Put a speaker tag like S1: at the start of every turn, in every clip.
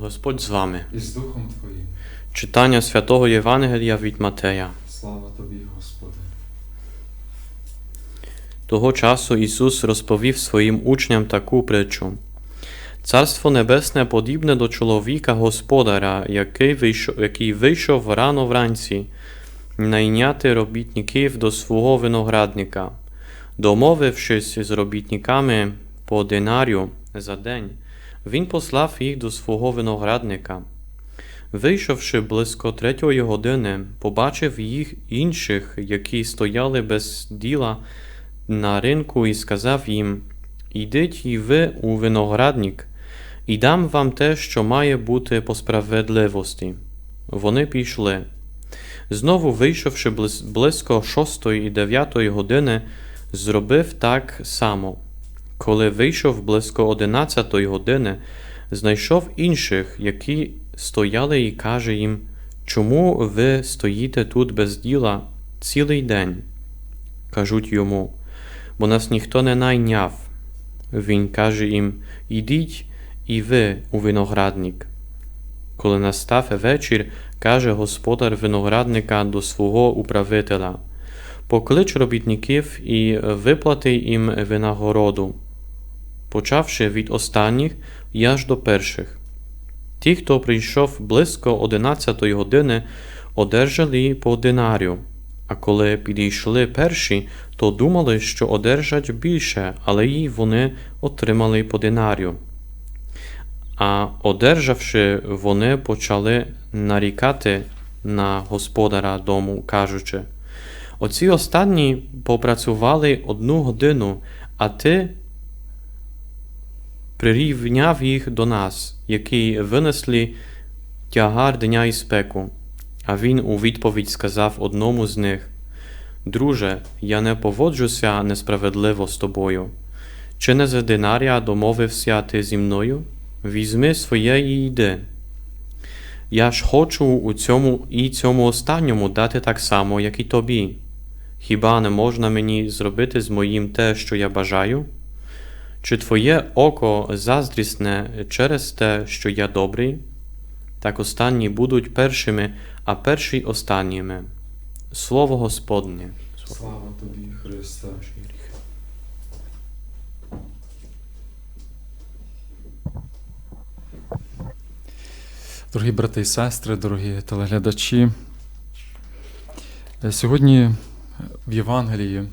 S1: Господь з вами.
S2: і з Духом Твоїм.
S1: Читання святого Євангелія від Матея.
S2: Слава Тобі, Господи.
S1: Того часу Ісус розповів своїм учням таку притчу. Царство Небесне подібне до чоловіка господаря, який вийшов, який вийшов рано вранці, найняти робітників до свого виноградника. Домовившись з робітниками по динарію за день, він послав їх до свого виноградника. Вийшовши близько третьої години, побачив їх інших, які стояли без діла на ринку, і сказав їм: Ідіть і ви у виноградник, і дам вам те, що має бути по справедливості. Вони пішли. Знову вийшовши близько шостої і дев'ятої години, зробив так само. Коли вийшов близько одинадцятої години, знайшов інших, які стояли, і каже їм: Чому ви стоїте тут без діла цілий день? Кажуть йому, бо нас ніхто не найняв. Він каже їм: Ідіть і ви у виноградник. Коли настав вечір, каже господар виноградника до свого управителя: Поклич робітників і виплати їм винагороду, почавши від останніх і аж до перших. Ті, хто прийшов близько одинадцятої години, одержали по динарію, а коли підійшли перші, то думали, що одержать більше, але й вони отримали по динарію. А одержавши, вони почали нарікати на господара дому, кажучи: Оці останні попрацювали одну годину, а ти прирівняв їх до нас, які винесли тягар дня і спеку. А він у відповідь сказав одному з них: Друже, я не поводжуся несправедливо з тобою. Чи не за динарія домовився ти зі мною? Візьми своє і йди. Я ж хочу у цьому і цьому останньому дати так само, як і тобі. Хіба не можна мені зробити з моїм те, що я бажаю? Чи твоє око заздрісне через те, що я добрий? Так останні будуть першими, а перші останніми. Слово Господнє.
S2: Слава Тобі, Христе. Дорогі брати і сестри, дорогі телеглядачі. Сьогодні в Євангелії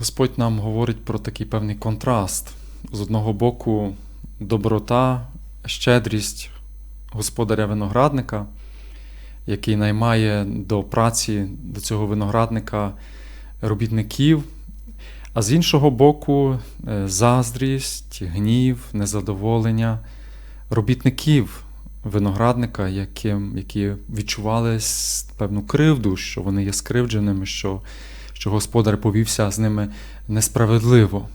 S2: Господь нам говорить про такий певний контраст. З одного боку, доброта, щедрість господаря виноградника, який наймає до праці до цього виноградника робітників, а з іншого боку, е, заздрість, гнів, незадоволення робітників виноградника, яким, які відчували певну кривду, що вони є скривдженими, що, що господар повівся з ними несправедливо.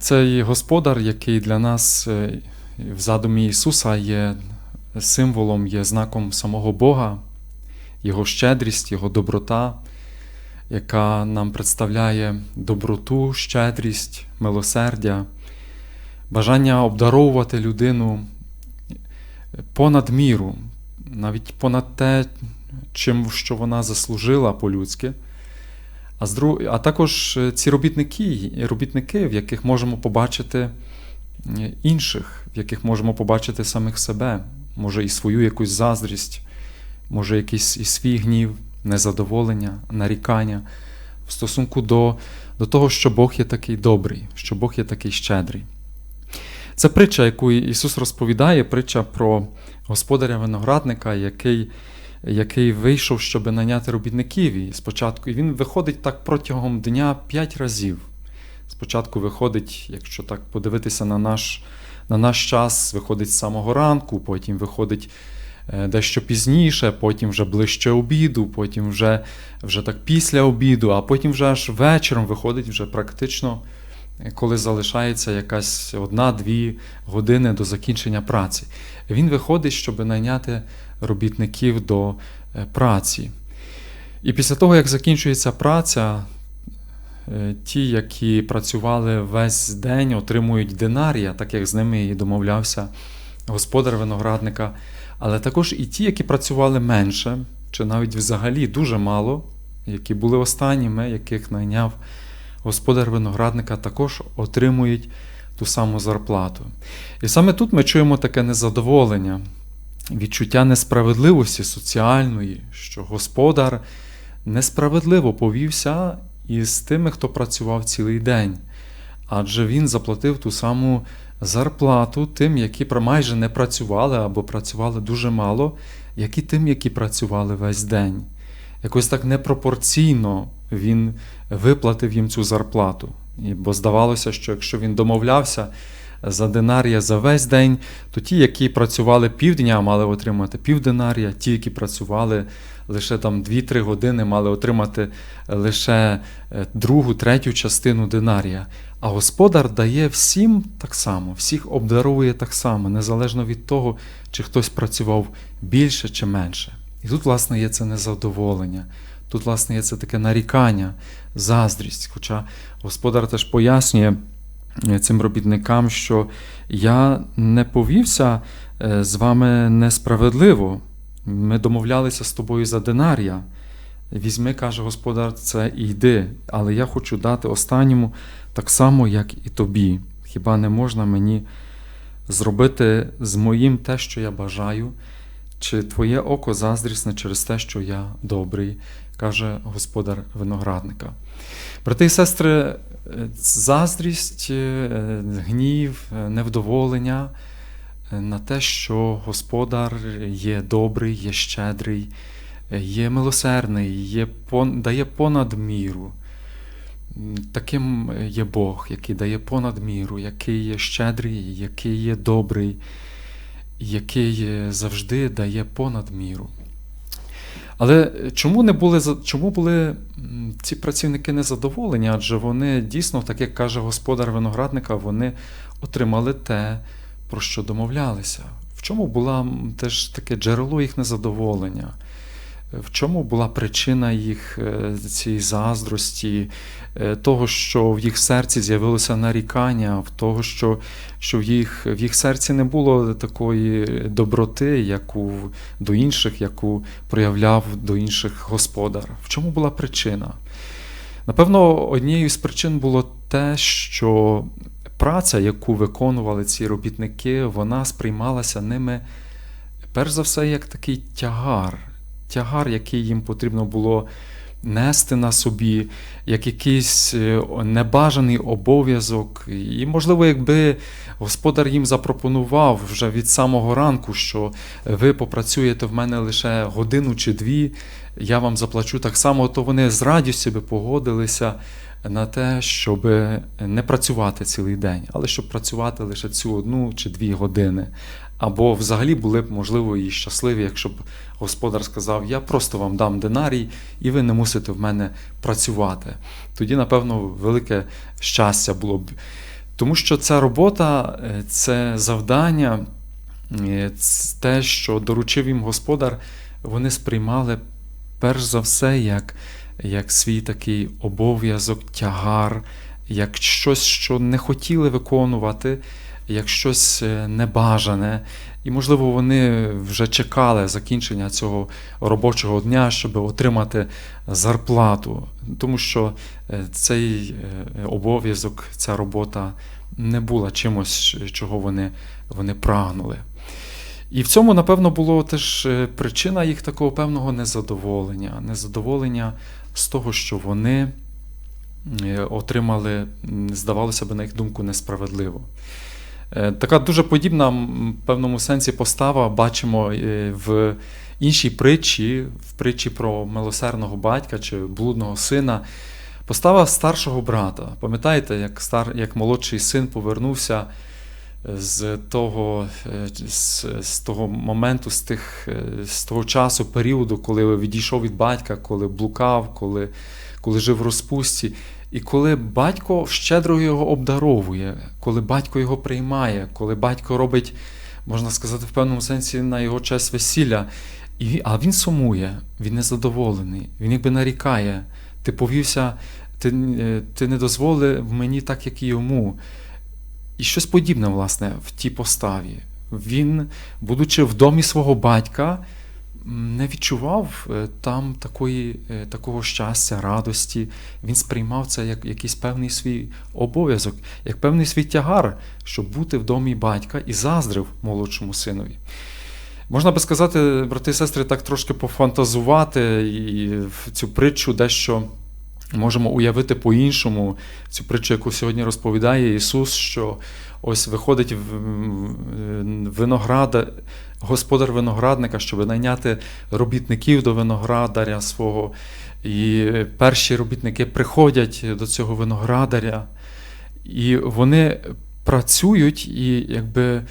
S2: Цей господар, який для нас е, в задумі Ісуса є символом, є знаком самого Бога, Його щедрість, Його доброта, яка нам представляє доброту, щедрість, милосердя, бажання обдаровувати людину понад міру, навіть понад те, чим що вона заслужила по-людськи. А, з друг... а також е, ці робітники, робітники, в яких можемо побачити е, інших, в яких можемо побачити самих себе, може і свою якусь заздрість, може якийсь і свій гнів, незадоволення, нарікання в стосунку до, до того, що Бог є такий добрий, що Бог є такий щедрий. Це притча, яку Ісус розповідає, притча про господаря виноградника, який, який вийшов, щоб наняти робітників. І спочатку і він виходить так протягом дня п'ять разів. Спочатку виходить, якщо так подивитися на наш, на наш час, виходить з самого ранку, потім виходить е, дещо пізніше, потім вже ближче обіду, потім вже, вже так після обіду, а потім вже аж вечором виходить вже практично коли залишається якась одна-дві години до закінчення праці. Він виходить, щоб найняти робітників до е, праці. І після того, як закінчується праця, Е, Ті, які працювали весь день, отримують динарія, так як з ними і домовлявся господар виноградника. Але також і ті, які працювали менше, чи навіть взагалі дуже мало, які були останніми, яких найняв господар виноградника, також отримують ту саму зарплату. І саме тут ми чуємо таке незадоволення, відчуття несправедливості соціальної, що господар несправедливо повівся із тими, хто працював цілий день, адже він заплатив ту саму зарплату тим, які майже не працювали або працювали дуже мало, як і тим, які працювали весь день. Якось так непропорційно він виплатив їм цю зарплату. Бо здавалося, що якщо він домовлявся за динарія за весь день, то ті, які працювали півдня, мали отримати півдинарія, ті, які працювали лише там 2-3 години, мали отримати лише е, другу, третю частину динарія. А господар дає всім так само, всіх обдарує так само, незалежно від того, чи хтось працював більше чи менше. І тут, власне, є це незадоволення. Тут, власне, є це таке нарікання, заздрість. Хоча господар теж пояснює е, цим робітникам, що я не повівся е, з вами несправедливо. Ми домовлялися з тобою за динарія. Візьми, каже господар, це і йди, але я хочу дати останньому так само, як і тобі. Хіба не можна мені зробити з моїм те, що я бажаю, чи твоє око заздрісне через те, що я добрий, каже господар виноградника. Брати і сестри, заздрість, е, гнів, невдоволення на те, що господар є добрий, є щедрий, є милосердний, є, дає понад міру. Таким є Бог, який дає понад міру, який є щедрий, який є добрий, який е, завжди дає понад міру. Але чому не були чому були ці працівники незадоволені? Адже вони дійсно, так як каже господар виноградника, вони отримали те, про що домовлялися. В чому була теж таке джерело їх незадоволення? В чому була причина їх е, цієї заздрості, е, того, що в їх серці з'явилося нарікання, в того, що, що в, їх, в їх серці не було такої доброти, яку до інших, яку проявляв до інших господар. В чому була причина? Напевно, однією з причин було те, що праця, яку виконували ці робітники, вона сприймалася ними перш за все як такий тягар, тягар, який їм потрібно було нести на собі, як якийсь е, небажаний обов'язок. І, можливо, якби господар їм запропонував вже від самого ранку, що ви попрацюєте в мене лише годину чи дві, я вам заплачу так само, то вони з радістю би погодилися на те, щоб не працювати цілий день, але щоб працювати лише цю одну чи дві години. Або взагалі були б, можливо, і щасливі, якщо б господар сказав, я просто вам дам динарій, і ви не мусите в мене працювати. Тоді, напевно, велике щастя було б. Тому що ця робота, е, це завдання, е, те, що доручив їм господар, вони сприймали перш за все як, як свій такий обов'язок, тягар, як щось, що не хотіли виконувати, як щось е, небажане. І, можливо, вони вже чекали закінчення цього робочого дня, щоб отримати зарплату, тому що е, цей е, обов'язок, ця робота не була чимось, чого вони, вони прагнули. І в цьому, напевно, було теж причина їх такого певного незадоволення. Незадоволення з того, що вони отримали, здавалося б, на їх думку, несправедливо. Е, Така дуже подібна в певному сенсі постава бачимо е, в іншій притчі, в притчі про милосердного батька чи блудного сина. Постава старшого брата. Пам'ятаєте, як, стар, як молодший син повернувся з того, е, з, з того моменту, з, тих, е, з того часу, періоду, коли відійшов від батька, коли блукав, коли, коли жив в розпусті. І коли батько щедро його обдаровує, коли батько його приймає, коли батько робить, можна сказати, в певному сенсі на його честь весілля, і, а він сумує, він незадоволений, він якби нарікає. Ти повівся ти, е, ти не дозволив мені так, як і йому. І щось подібне, власне, в тій поставі. Він, будучи в домі свого батька, не відчував е, там такої, е, такого щастя, радості. Він сприймав це як якийсь певний свій обов'язок, як певний свій тягар, щоб бути в домі батька і заздрив молодшому синові. Можна би сказати, брати і сестри, так трошки пофантазувати і в цю притчу дещо можемо уявити по-іншому. Цю притчу, яку сьогодні розповідає Ісус, що ось виходить винограда, господар виноградника, щоб найняти робітників до виноградаря свого. І перші робітники приходять до цього виноградаря, і вони працюють і якби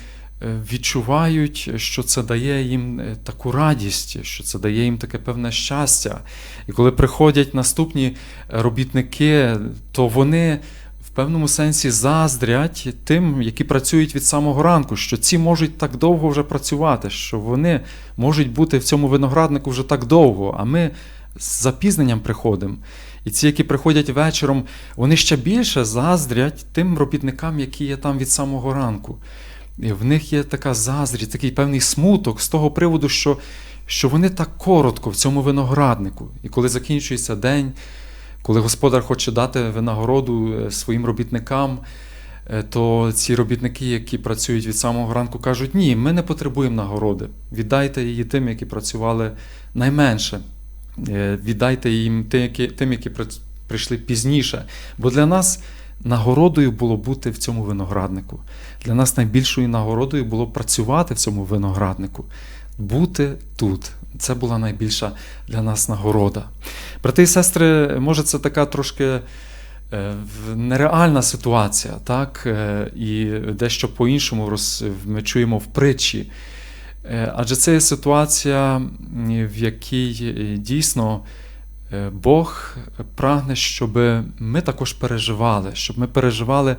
S2: відчувають, що це дає їм е, таку радість, що це дає їм таке певне щастя. І коли приходять наступні робітники, то вони в певному сенсі заздрять тим, які працюють від самого ранку, що ці можуть так довго вже працювати, що вони можуть бути в цьому винограднику вже так довго, а ми з запізненням приходимо. І ці, які приходять вечором, вони ще більше заздрять тим робітникам, які є там від самого ранку. В них є така заздрість, такий певний смуток з того приводу, що, що вони так коротко в цьому винограднику. І коли закінчується день, коли господар хоче дати винагороду е, своїм робітникам, е, то ці робітники, які працюють від самого ранку, кажуть: ні, ми не потребуємо нагороди. Віддайте її тим, які працювали найменше. Е, Віддайте їм тим, які прийшли пізніше. Бо для нас нагородою було бути в цьому винограднику. Для нас найбільшою нагородою було працювати в цьому винограднику, бути тут. Це була найбільша для нас нагорода. Брати і сестри, може, це така трошки е, нереальна ситуація, так? Е, І дещо по-іншому ми чуємо в притчі. Е, Адже це є ситуація, в якій дійсно Бог прагне, щоб ми також переживали, щоб ми переживали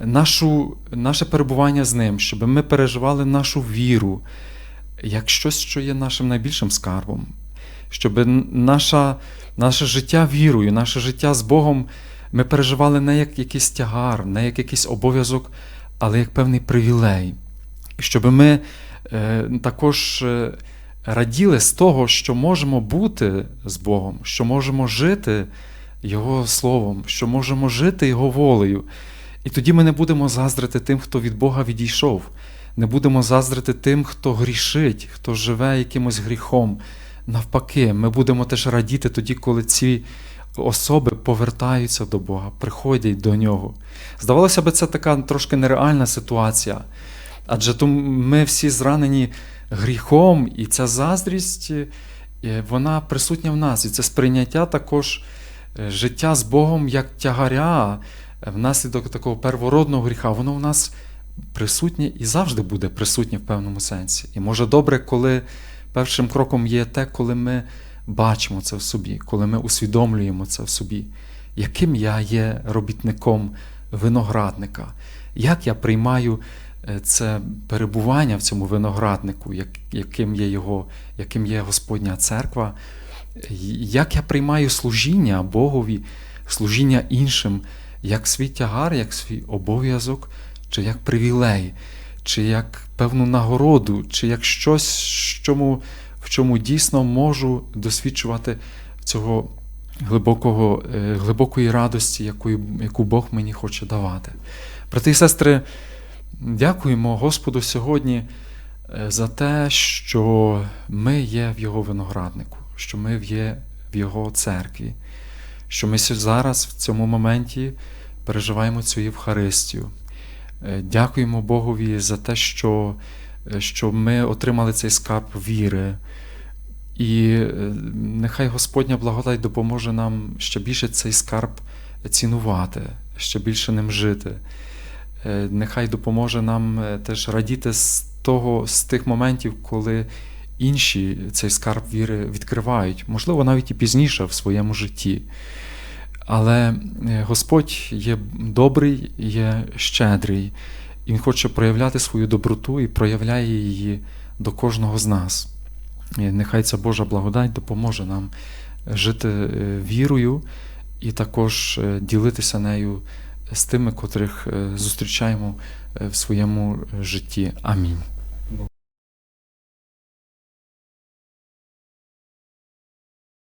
S2: нашу, наше перебування з ним, щоб ми переживали нашу віру як щось, що є нашим найбільшим скарбом, щоб наша, наше життя вірою, наше життя з Богом ми переживали не як якийсь тягар, не як якийсь обов'язок, але як певний привілей. Щоб ми е, також е, раділи з того, що можемо бути з Богом, що можемо жити Його Словом, що можемо жити Його волею. І тоді ми не будемо заздрити тим, хто від Бога відійшов, не будемо заздрити тим, хто грішить, хто живе якимось гріхом. Навпаки, ми будемо теж радіти тоді, коли ці особи повертаються до Бога, приходять до нього. Здавалося б, це така трошки нереальна ситуація. Адже ми всі зранені гріхом, і ця заздрість, е, вона присутня в нас. І це сприйняття також е, життя з Богом як тягаря е, внаслідок такого первородного гріха, воно в нас присутнє і завжди буде присутнє в певному сенсі. І може добре, коли першим кроком є те, коли ми бачимо це в собі, коли ми усвідомлюємо це в собі, яким я є робітником виноградника, як я приймаю це перебування в цьому винограднику, як, яким є його, яким є Господня церква, як я приймаю служіння Богові, служіння іншим, як свій тягар, як свій обов'язок, чи як привілей, чи як певну нагороду, чи як щось, чому, в чому дійсно можу досвідчувати цього глибокого, е, глибокої радості, яку, яку Бог мені хоче давати. Брати і сестри, дякуємо Господу сьогодні е, за те, що ми є в Його винограднику, що ми є в Його церкві, що ми зараз в цьому моменті переживаємо цю Євхаристію. Е, Дякуємо Богові за те, що, е, що ми отримали цей скарб віри. І нехай Господня благодать допоможе нам ще більше цей скарб цінувати, ще більше ним жити. Е, Нехай допоможе нам е, теж радіти з того, з тих моментів, коли інші цей скарб віри відкривають, можливо, навіть і пізніше в своєму житті. Але е, Господь є добрий, є щедрий, і Він хоче проявляти свою доброту і проявляє її до кожного з нас. І нехай ця Божа благодать допоможе нам жити вірою і також ділитися нею з тими, котрих е, зустрічаємо е, в своєму житті. Амінь.